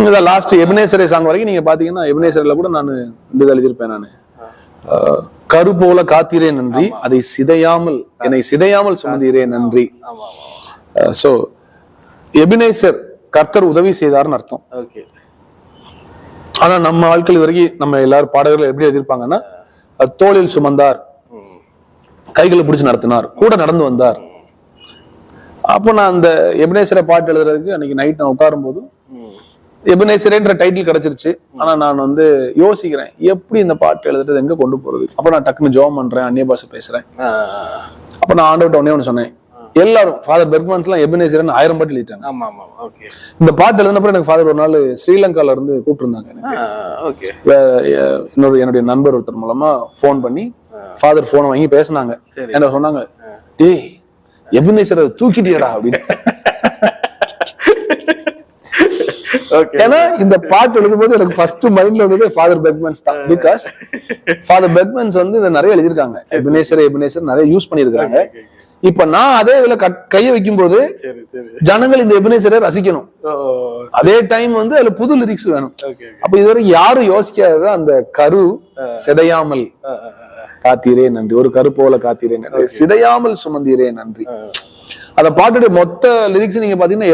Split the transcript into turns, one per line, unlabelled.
இந்த லாஸ்ட் எபினேசரே சாங் வரைக்கும் நீங்க பாத்தீங்கன்னா எபினேசர்ல கூட நான் இந்த எழுதியிருப்பேன் நான். கரு போல காத்தீரே நன்றி அதை சிதையாமல் என்னை சிதையாமல் சுமந்தீரே நன்றி. சோ எபினேசர் கர்த்தர் உதவி செய்தார்னு அர்த்தம். ஆனா நம்ம ஆட்கள் வரைக்கும் நம்ம எல்லாரும் பாடகர்கள் எப்படி எழுதியிருப்பாங்கன்னா தோளில் சுமந்தார் கைகளை பிடிச்சு நடத்தினார் கூட நடந்து வந்தார். அப்போ நான் அந்த எபினேசரை பாட்டு எழுதுறதுக்கு அன்னைக்கு நைட் நான் உட்காரும் போது எபினேசரேன்ற டைட்டில் கிடைச்சிருச்சு. ஆனா நான் வந்து யோசிக்கிறேன் எப்படி இந்த பாட்டு எழுதுறது எங்க கொண்டு போறது? அப்ப நான் டக்குன்னு ஜோம் பண்றேன் அந்நிய பாஷை பேசுறேன். அப்ப நான் ஆண்டவர்ட்ட ஒண்ணே ஒன்று சொன்னேன் எல்லாரும் ஃபாதர் பெர்க்மன்ஸ் எல்லாம் எபினேசரன் ஆயிரம் பாட்டு எழுதிட்டாங்க.
ஆமா ஆமா ஓகே
இந்த பாட்டு எழுதினப்பறம் எனக்கு ஃபாதர் ஒரு நாள் ஸ்ரீலங்கால இருந்து கூப்பிட்டுருந்தாங்க எனக்கு.
ஓகே
வே- எ- இன்னொரு என்னுடைய நண்பர் ஒருத்தர் மூலமா ஃபோன் பண்ணி ஃபாதர் போனை வாங்கி பேசினாங்க. என்ன சொன்னாங்க டேய் எபினேசரை தூக்கிட்டியடா அப்படின்னு. ஏன்னா இந்த பாட்டு எழுதும்போது எனக்கு ஃபர்ஸ்ட் மைண்ட்ல வந்தது ஃபாதர் பெக்மன்ஸ் தான். பிகாஸ் ஃபாதர் பெக்மன்ஸ் வந்து இதை நிறைய எழுதியிருக்காங்க. எபினேசர் எபினேசர் நிறைய யூஸ் பண்ணியிருக்காங்க. இப்ப நான் அதே இதுல கையை வைக்கும்போது
சரி சரி
ஜனங்கள் இந்த எபினேசரை ரசிக்கணும். அதே டைம் வந்து அதுல புது லிரிக்ஸ் வேணும். அப்ப இதுவரை யாரும் யோசிக்காதது அந்த கரு சிதையாமல் காத்தீரே நன்றி. ஒரு கரு போல காத்தீரே நன்றி. சிதையாமல் சுமந்தீரே நன்றி. அந்த பாட்டுடைய மொத்த லிரிக்ஸ் நீங்க பாத்தீங்கன்னா